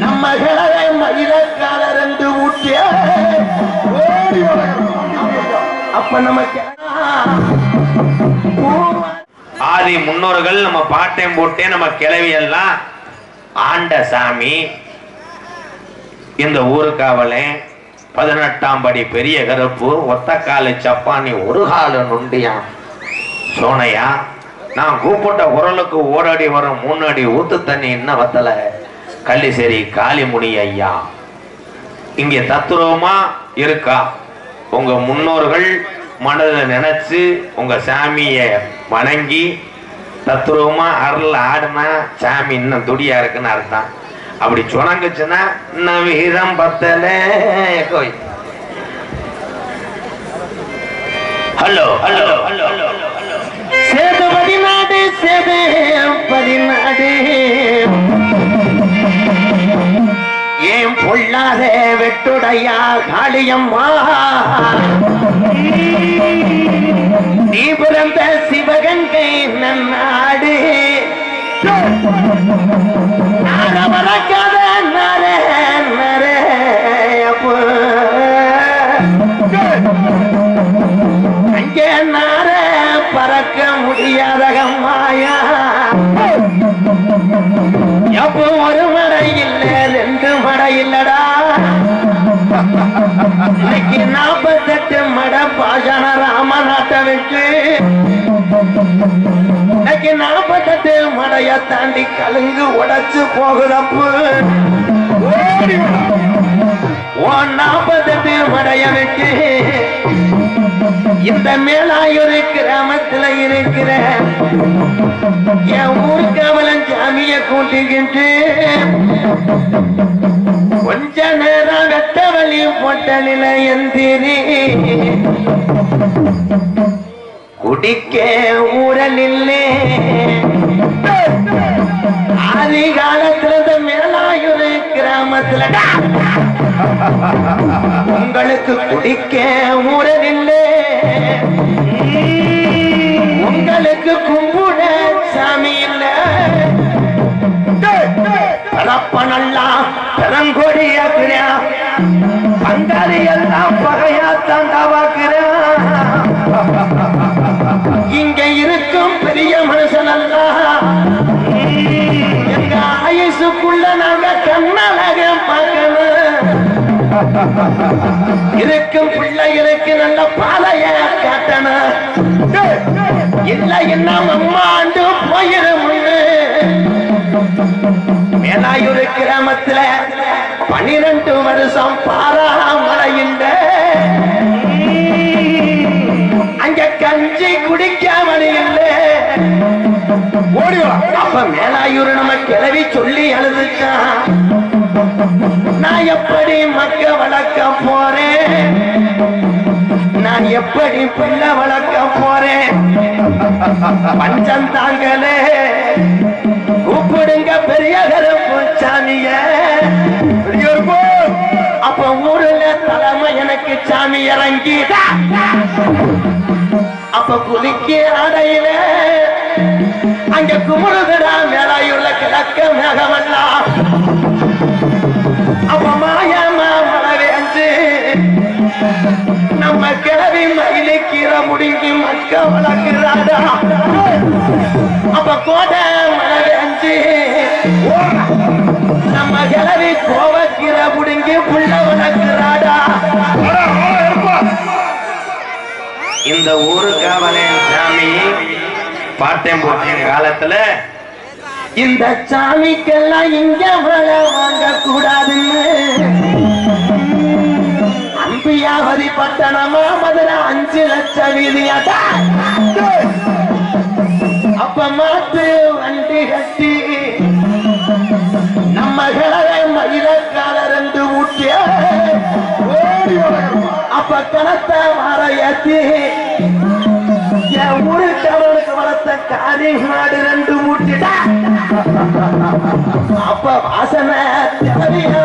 நம்ம கிழவை மயிலக்காலர் என்று ஊட்டிய ஓடி அப்ப நமக்கு ஆதி முன்னோர்கள் நம்ம பாட்டையும் போட்டே நம்ம கிளவி எல்லாம் ஆண்ட சாமி இந்த ஊருக்காவலே பதினெட்டாம் படி பெரிய கருப்பு ஒத்த காலு சப்பானி ஒரு காலு நொண்டியான் சோனையா? நான் கூப்பிட்ட குரலுக்கு ஓரடி வரும் முன்னாடி ஊத்து தண்ணி இன்னும் வத்தல. கள்ளிசேரி காளிமுனி ஐயா. இங்கே தத்துருவமா இருக்கா? உங்க முன்னோர்கள் மனதில் நினைச்சு உங்க சாமிய வணங்கி தத்துருவமா அருள் ஆடுனா சாமி இன்னும் துடியா இருக்குன்னு அர்த்தம். அப்படி சொன்னாங்கச்சுன்னா இன்னும் வீதம் பத்தல கோய். Hello hello hello hello. Setu பதினாடு சேது பதினாடு. ஏன் பொல்லாத வெட்டுடையா காளியம்மா? நீ பிறந்த சிவகங்கை நன்னாடு. அங்கே நார பறக்க முடியாதகம்மாயா இன்னைக்கு நாற்பத்தெட்டு மடைய தாண்டி கலுங்கு உடைச்சு போகுதப்பு ஓடி வா. மடைய விட்டு இந்த மேலாயூர் கிராமத்துல இருக்கிற என் ஊர் கவலன் சாமிய கூட்டிக்கிட்டு கொஞ்ச நேரம் வெட்ட வழி போட்ட நிலையந்திரி குடிக்க ஊரலில்லே. ஆதி காலத்துல இந்த மேலாயூர் கிராமத்துல. உங்களுக்கு குடிக்க ஊரலில்லே. உங்களுக்கு கும்புட சாமி இல்ல. பரப்பனெல்லாம் பெரங்கொடியாக்குறா பங்காளி எல்லாம் பகையா தாண்டாவாக்குறா இருக்கும் பிள்ளை இருக்கு நல்ல பாலைய காட்டணும். இல்ல என்ன அம்மாண்டு போயிடும் மேலாயூர் கிராமத்துல பனிரெண்டு வருஷம் பாராமலையுண்ட. அங்க கஞ்சி குடிக்காமல் இல்லை. ஓடிவா. அப்ப மேலாயூர் நம்ம கிளவி சொல்லி அழுதுச்சான் நான் எப்படி மக்க வளர்க்க போறேன்? நான் எப்படி பிள்ளை வளர்க்க போறேன்? பஞ்சம் தாங்களே. கூப்பிடுங்க பெரிய சாமிய அப்ப ஊருல தலைமை எனக்கு சாமி இறங்கி. அப்ப குளிக்க அடையில அங்க குமுழுதடா மேலாயுள்ள கிழக்க மேகமல்லா கிழவி மயிலை கீரை முடிங்கி மக்க வளர்க்கிறாடா. அப்ப கோடை மழை நம்ம கிழவி கோவ கோவக்கீரை முடிங்கி புள்ள வளர்க்கிறாடா. இந்த ஊருக்காவலே சாமி பாட்டையும் போட்டேன் காலத்துல. இந்த சாமிக்கெல்லாம் இங்க மழை வாங்க கூடாதுன்னு அம்பியாவதி பட்டணமா மதுரை அஞ்சு லட்சம் வீதியாட்டா அப்ப மாத்து வண்டி கட்டி. நம்ம கிழவை மயிலக்கால ரெண்டு ஊட்டிய அப்ப கணத்த வர ஏத்தி. என் ஊருக்கு அவனுக்கு வளர்த்த காரி மாடு ரெண்டு மூட்டிட்டா. அப்ப வாசனை தேவையா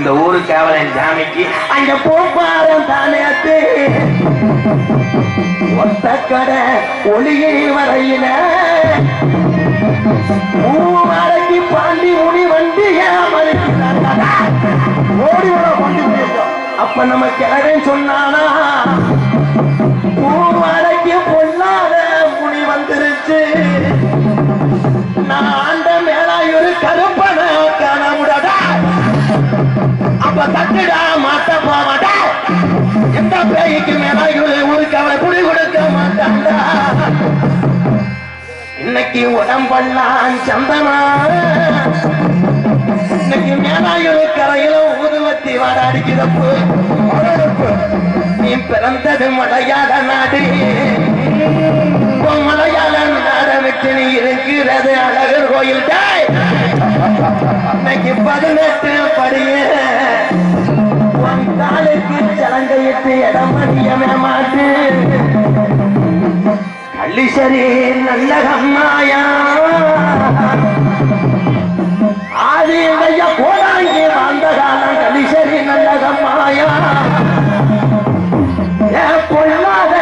இந்த ஊரு காவலன் சாமிக்கு அங்க போப்பாரம் தானே அத்து ஒத்த கடை ஒளியை வரையில. மூவாரைக்கு பாண்டி முனி வண்டி ஓடி வர பாண்டி அப்ப நம்ம கிழவன் சொன்னானா மூவாரைக்கு பொல்லாத முனி வந்துருச்சு. நான் ஆண்ட மேலாயூர் கருப்பன அப்ப தட்டுடா மாட்ட போவாடா. எந்த பேய்க்கு மேலாயூர் ஊருக்கு அவளை குடி கொடுக்க மாட்டாண்டா இன்னைக்கு உடம்பெல்லாம் சந்தனா. இன்னைக்கு மேலாயூர் கரையில ஊதுவத்தி வாடாடிக்கிறப்பு நீ பிறந்தது மலையாள நாடு. மலையாள நீ இருக்கிறது அழகர் கோயில். இன்னைக்கு பதினெட்டு சலங்கையிட்டு இடம் மடியமே மாட்டு. கள்ளிசரி நல்ல கம்மாயா. ஆதி ஐயா போடாங்கி வாழ்ந்த காலம் கள்ளிசரி நல்ல கம்மாயா. பொல்லாத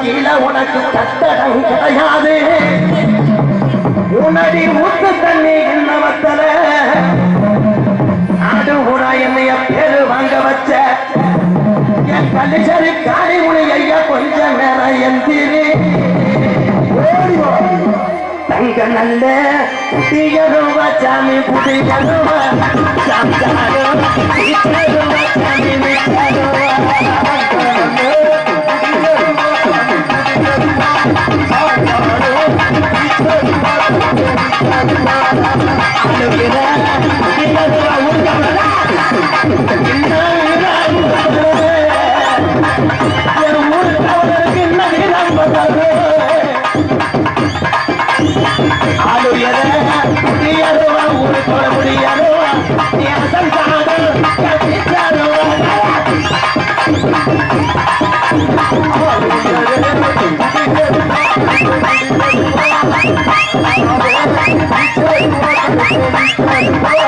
கீழே உனக்கு கட்டடம் கிடையாது. உனடி ஊத்து தண்ணி என்னவர் என் காணி முனை ஐயா கொஞ்ச நேரம் எந்திரி. தங்க நல்ல புதியருவ சாமி புதியருவ சாந்தாரோ இத்தருவ சாமி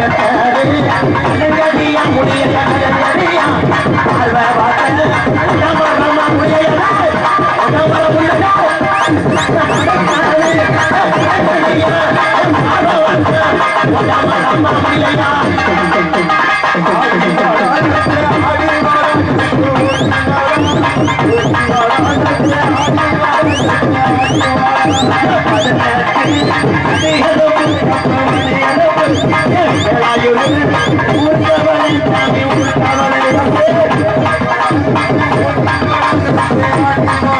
Hey, hey, hey. Thank you.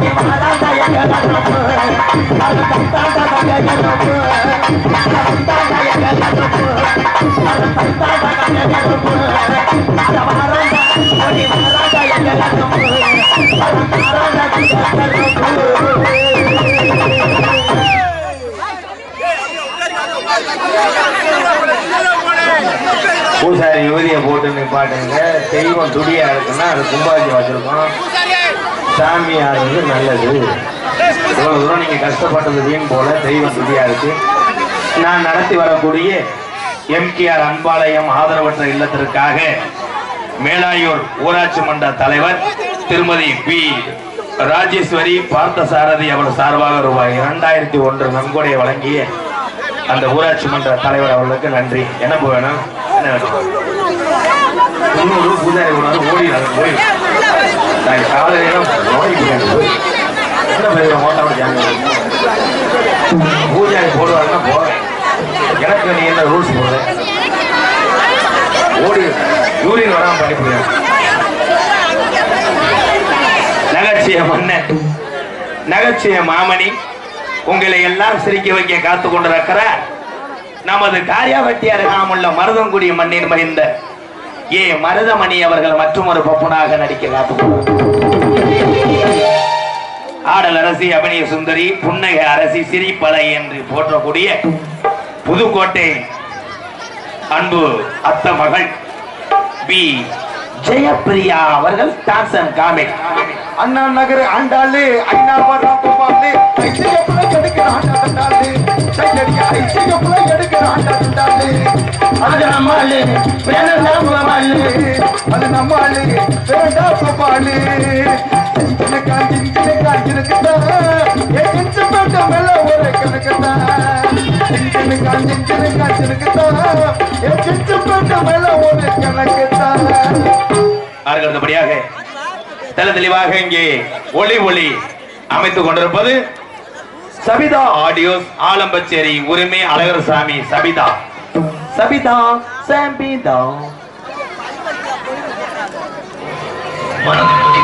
கை பூசாரி யூரிய போட்டு நிப்பாட்டுங்க. தெய்வம் துடியா இருக்குன்னா அது கும்பாஜி வச்சிருக்கோம். சாமி ஆடுறது நல்லது. இவ்வளவு தூரம் நீங்க கஷ்டப்பட்டது வீண் போல தெய்வம் துடியா இருக்கு. நான் நடத்தி வரக்கூடிய எம்கேஆர் அன்பாலயம் ஆதரவற்ற இல்லத்திற்காக மேலாயூர் ஊராட்சி மன்ற தலைவர் திருமதி பி. ராஜேஸ்வரி பார்த்தசாரதி அவர் சார்பாக ரூபாய் இரண்டாயிரத்தி ஒன்று நன்கொடை வழங்கிய அந்த ஊராட்சி மன்ற தலைவர் அவர்களுக்கு நன்றி. என்ன போவேணும் என்ன முன்னூறு பூஜாரி கொண்டாந்து ஓடி ஓடி நான் காலையில ஓடி பூஜாரி போடுவாருன்னா போறேன் எனக்கு நீ என்ன ரூல்ஸ் போடுற ஓடி யூரின் வராம பண்ணி போடுறேன் நகைச்சுய மன்னன் மாமணி. உங்களை எல்லாம் சிரிக்க வைக்க காத்து கொண்டிருக்கிற நமது காரியாவட்டி அருகாமுள்ள மருதங்குடி மண்ணின் மகிந்த ஏ மருதமணி அவர்கள் மற்றும் ஒரு பப்புனாக நடிக்க காத்து ஆடல் அரசி அபிநய சுந்தரி புன்னகை அரசி சிரிப்பலை என்று போற்றக்கூடிய புதுக்கோட்டை அன்பு அத்த மகள் பி. ஜெயப்பிரியா அவர்கள் dance and comedy. Anna Nagar Andalu ஐநா வரம் கோபாலு ஐசிஎஃப்ல எடுக்கிற ஆண்டாண்டாளு சையடியா அது நம்மாளு வேணும் நம்மாளு அது நம்மாளு வேண்டா கோபாலு காஞ்சி காஞ்சி அடுத்தபடியாக தெல தெளிவாக இங்கே ஒளி ஒளி அமைத்துக் கொண்டிருப்பது சபிதா. ஆடியோஸ் ஆலம்பச்சேரி உரிமை அழகர் சாமி சபிதா. சபிதா சபிதா. மனதில்